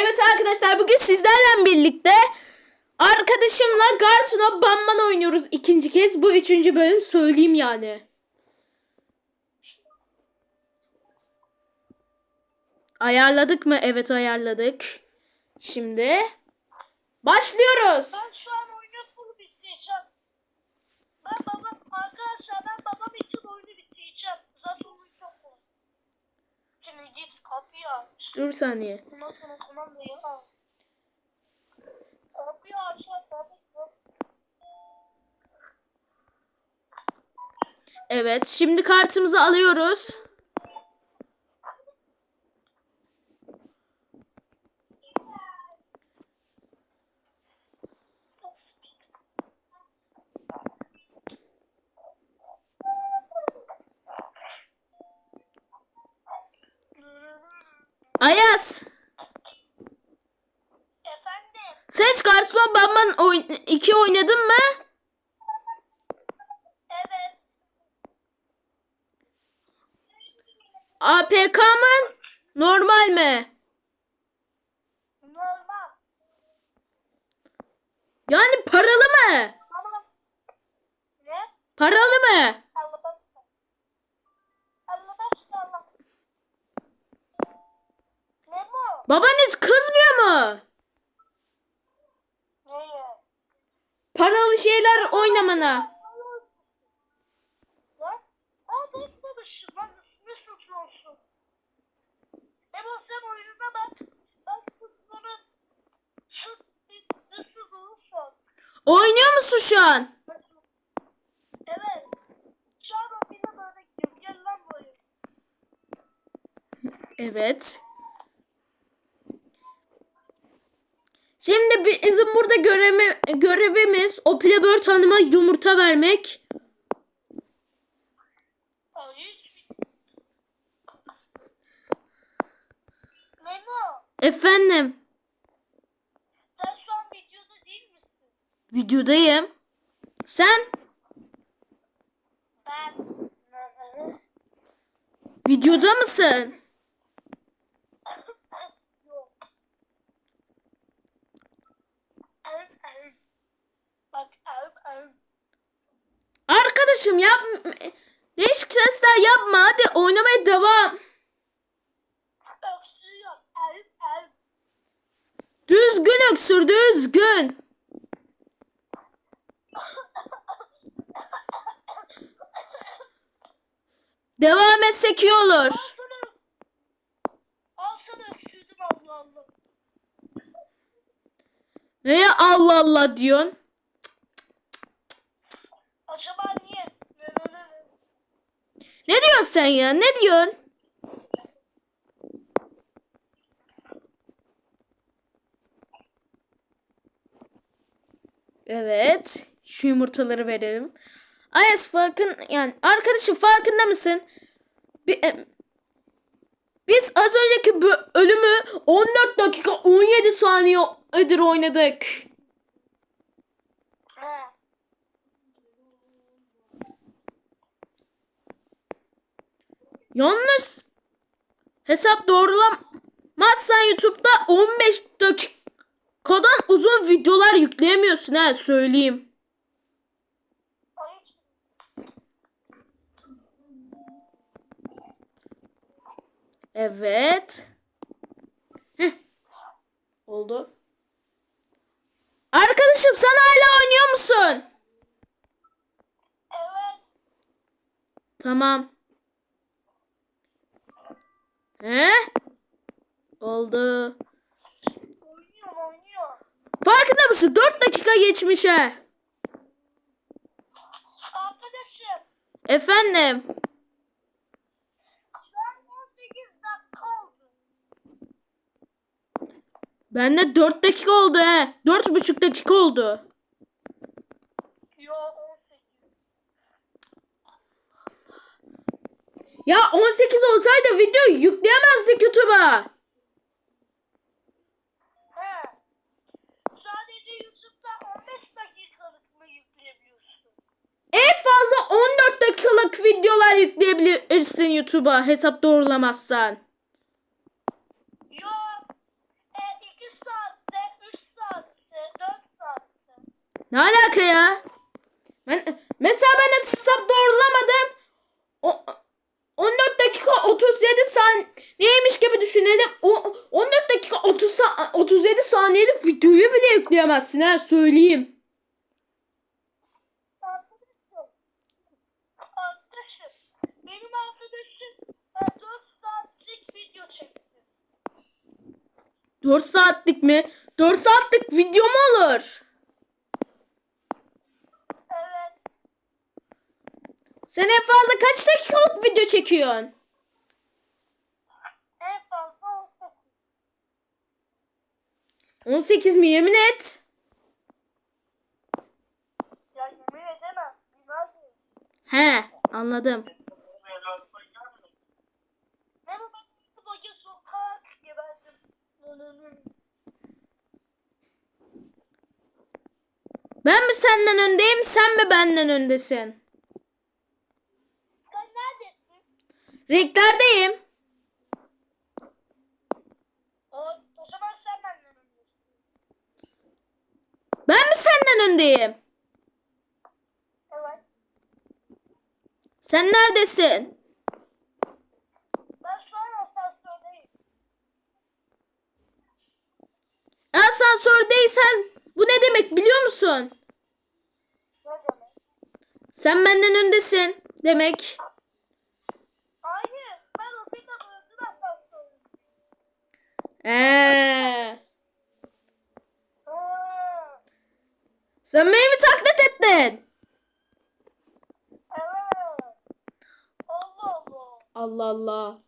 Evet arkadaşlar bugün sizlerle birlikte arkadaşımla Garson'a Banman oynuyoruz ikinci kez. Bu üçüncü bölüm söyleyeyim yani. Ayarladık mı? Evet ayarladık. Şimdi başlıyoruz. Ben şu an oyunu full bitireceğim. Ben babam arkadaşlar ben babam için oyunu bitireceğim. Zaten oyun çok mu? Şimdi git kapıyı aç. Dur saniye. Evet şimdi kartımızı alıyoruz. Ayaz. Efendim. Sen Garson Banman oyn 2 oynadın mı? Evet. APK mı? Normal mi? Normal. Yani paralı mı? Ne? Paralı mı? Allah bak. Allah bak. Allah. Ne bu? Baban hiç kızmıyor mu? Neye? Paralı şeyler oynamana. Lan? Aa bakmamışım lan üstüne tutuyorsun. Ebo sen oyununa bak. Bak kızları şu nasıl bulursun. Oynuyor musun şu an? Evet. Şu an böyle gidiyor. Gel lan buraya. Evet. Şimdi bizim burada göreve, görevimiz o Plebird Hanım'a yumurta vermek. Memo. Efendim, Sen şu an videoda değil misin? videodayım. Sen Ben. videoda mısın? Arkadaşım yap değişik sesler yapma. Hadi oynamaya devam. Düzgün öksür, düzgün. Devam etsek iyi olur. Neye Allah Allah diyorsun? Acaba niye? Ne diyorsun sen ya? Ne diyorsun? Evet. Şu yumurtaları verelim. Ayas farkın yani arkadaşım farkında mısın? Bir, e, biz az önceki ölümü 14 dakika 17 saniyedir oynadık. Yalnız hesap doğrulamazsan YouTube'da 15 dakikadan uzun videolar yükleyemiyorsun ha söyleyeyim. Evet. Heh. Oldu. Arkadaşım sen hala oynuyor musun? Evet. Tamam. He? Oldu. Oynuyor oynuyor. Farkında mısın? 4 dakika geçmiş ha. Arkadaşım. Efendim. An 18 dakika oldu. Bende 4 dakika oldu he. 4,5 dakika oldu. Ya 18 olsaydı videoyu yükleyemezdik YouTube'a. En fazla 14 dakikalık videolar yükleyebilirsin YouTube'a hesap doğrulamazsan. Ne alaka ya? Ben mesela ben hesap doğrulamadım. O 14 dakika 37 saniyeymiş gibi düşünelim. O 14 dakika 30 sa- 37 saniyelik videoyu bile yükleyemezsin ha söyleyeyim. E, 4 saatlik video çekti. 4 saatlik mi? 4 saatlik video mu olur? Evet. Sen en fazla kaç dakikalık video çekiyorsun? En fazla 18. 18 mi yemin et? Ya yemin edemem. He anladım. Ben mi senden öndeyim sen mi benden öndesin? Sen neredesin? Renklerdeyim. O, o zaman sen benden öndesin. Ben mi senden öndeyim? Evet. Sen neredesin? Ben an asansördeyim. Asansördeysen bu ne demek biliyor musun? Ne demek? Sen benden öndesin demek. Hayır. Ben o bir de öldüm asansörde. Ee, sen beni mi taklit ettin? Allah Allah. Allah Allah.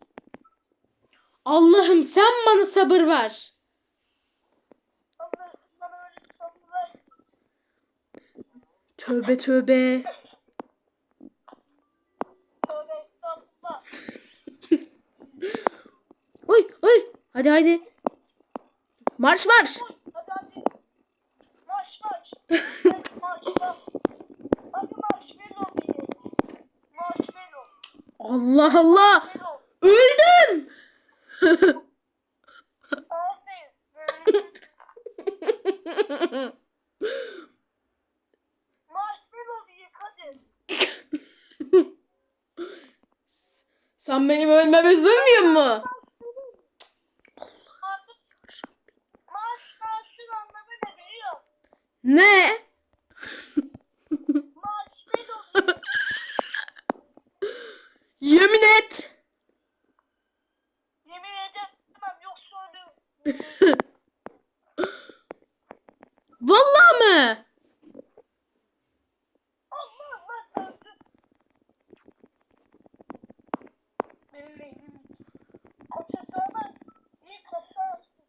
Allah'ım sen bana sabır ver. Tövbe tövbe. Oy oy. Hadi hadi. Marş marş. Hadi hadi. Marş marş. Marş marş. Hadi marshmallow beni. Marshmallow. Allah Allah. Marshmallow. Öldüm. Sen benim ölmeme üzülmüyor mu? Abi, Marş marşın anlamı ne biliyor musun? Ne? Marshmallow. Yemin et. Yemin edemem yoksa ölürüm. Vallahi mı? Allah Allah öldüm. Benim beynim kaçacağıma iyi kaçarsın.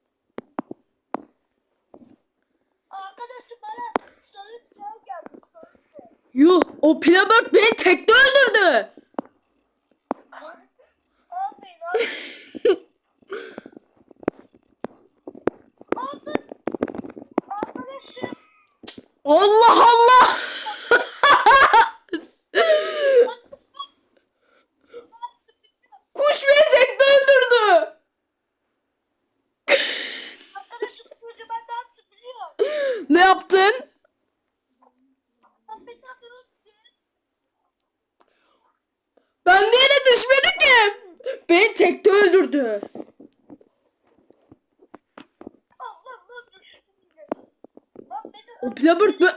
Arkadaşım bana sarı çay geldi sarı çay. Yuh o Pilabert beni tekte öldürdü. Aferin aferin. Aferin. Arkadaşım. Allah Allah. Kuş beni tekte öldürdü. Arkadaşım çocuğu ben ne yaptım biliyor musun? Ne yaptın? Ben bir tane öldüm. Ben de yere düşmedi ki. Beni tekte öldürdü. Allah Allah düştüm yine. Bak beni O Pilabert be-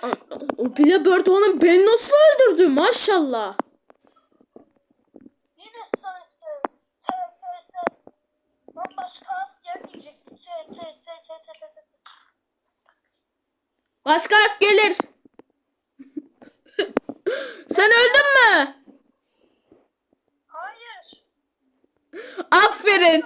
o Pilabert onun beni nasıl öldürdü maşallah. Başka harf gelir. Sen öldün mü? Hayır. Aferin.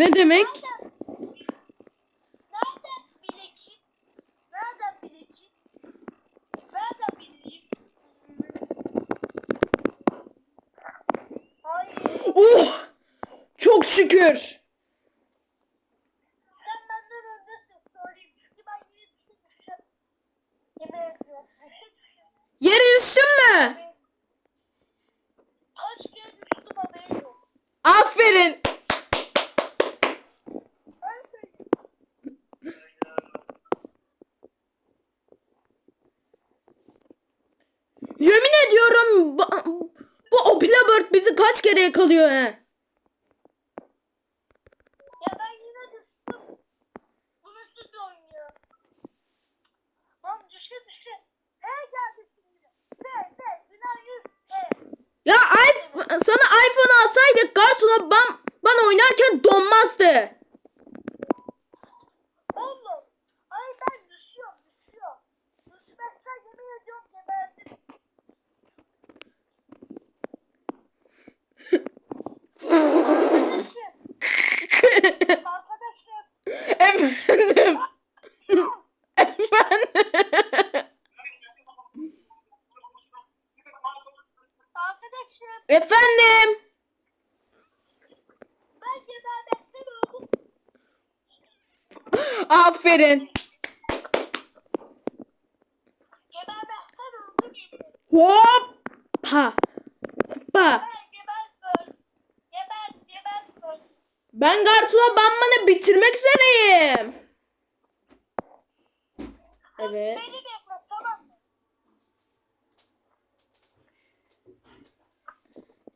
bileyim? Hayır. Oh! Çok şükür. Sen benden öndesin söyleyeyim. Çünkü ben yeni düşmüşüm. Yemin ediyorum. Düşe düşe. Yere düştün mü? Kaç kere düştüm haberim yok. Aferin. Ben söyleyeyim. Yemin ediyorum ba- bu Oplabird bizi kaç kere yakalıyor he? Ya ben yine düştüm. Bu nasıl bir oyun ya? Lan düşe düşe. He geldi şimdi. He he. Biner yüz. He. Ya iPhone, sana iPhone alsaydık Garton'a ben, ben oynarken donmazdı. Oğlum. Ay ben düşüyorum düşüyorum. Düşmekten yemin ediyorum geberdim. Arkadaşım. Efendim. Efendim. Efendim. Ben gebermekten öldüm. Aferin. Yemin ederim. Hoppa. Hoppa. Ben Garton'a banmanı bitirmek üzereyim. Evet.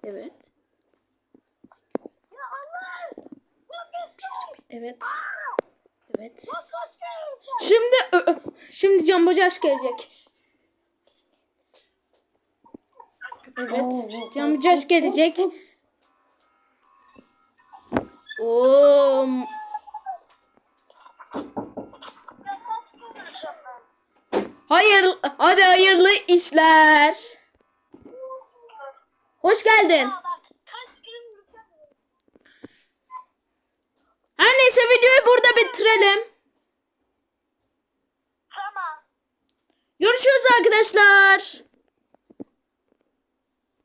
Evet. Evet. Evet. Şimdi şimdi Can Bocaş gelecek. Evet. Can Bocaş gelecek. Oo, hayır hadi hayırlı işler. Hoş geldin. Her neyse videoyu burada bitirelim. Tamam. Görüşürüz arkadaşlar.